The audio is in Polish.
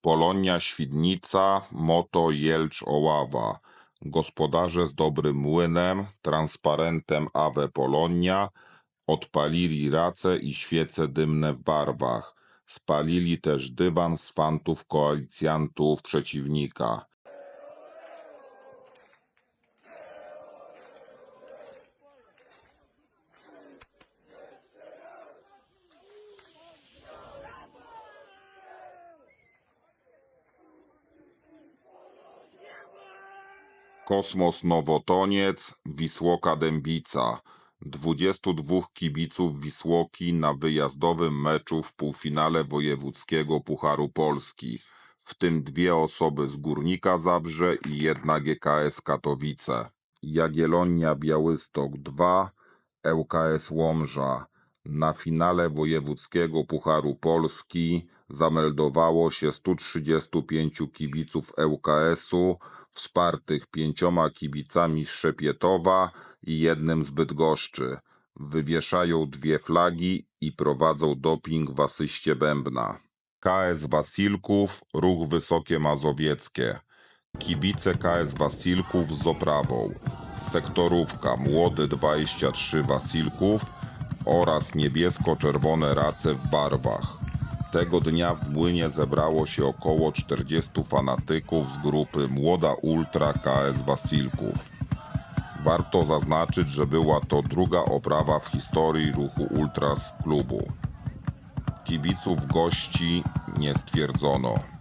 Polonia Świdnica, Moto Jelcz Oława. Gospodarze z dobrym młynem, transparentem Ave Polonia, odpalili race i świece dymne w barwach. Spalili też dywan z fantów koalicjantów przeciwnika. Kosmos Nowotoniec, Wisłoka Dębica. 22 kibiców Wisłoki na wyjazdowym meczu w półfinale wojewódzkiego Pucharu Polski, w tym dwie osoby z Górnika Zabrze i jedna GKS Katowice. Jagiellonia Białystok 2, ŁKS Łomża. Na finale wojewódzkiego Pucharu Polski zameldowało się 135 kibiców ŁKS-u, wspartych pięcioma kibicami z Szepietowa i jednym z Bydgoszczy. Wywieszają dwie flagi i prowadzą doping w asyście bębna. KS Wasilków, Ruch Wysokie Mazowieckie. Kibice KS Wasilków z oprawą. Sektorówka Młody 23 Wasilków oraz niebiesko-czerwone race w barwach. Tego dnia w młynie zebrało się około 40 fanatyków z grupy Młoda Ultra KS Wasilków. Warto zaznaczyć, że była to druga oprawa w historii ruchu Ultras klubu. Kibiców gości nie stwierdzono.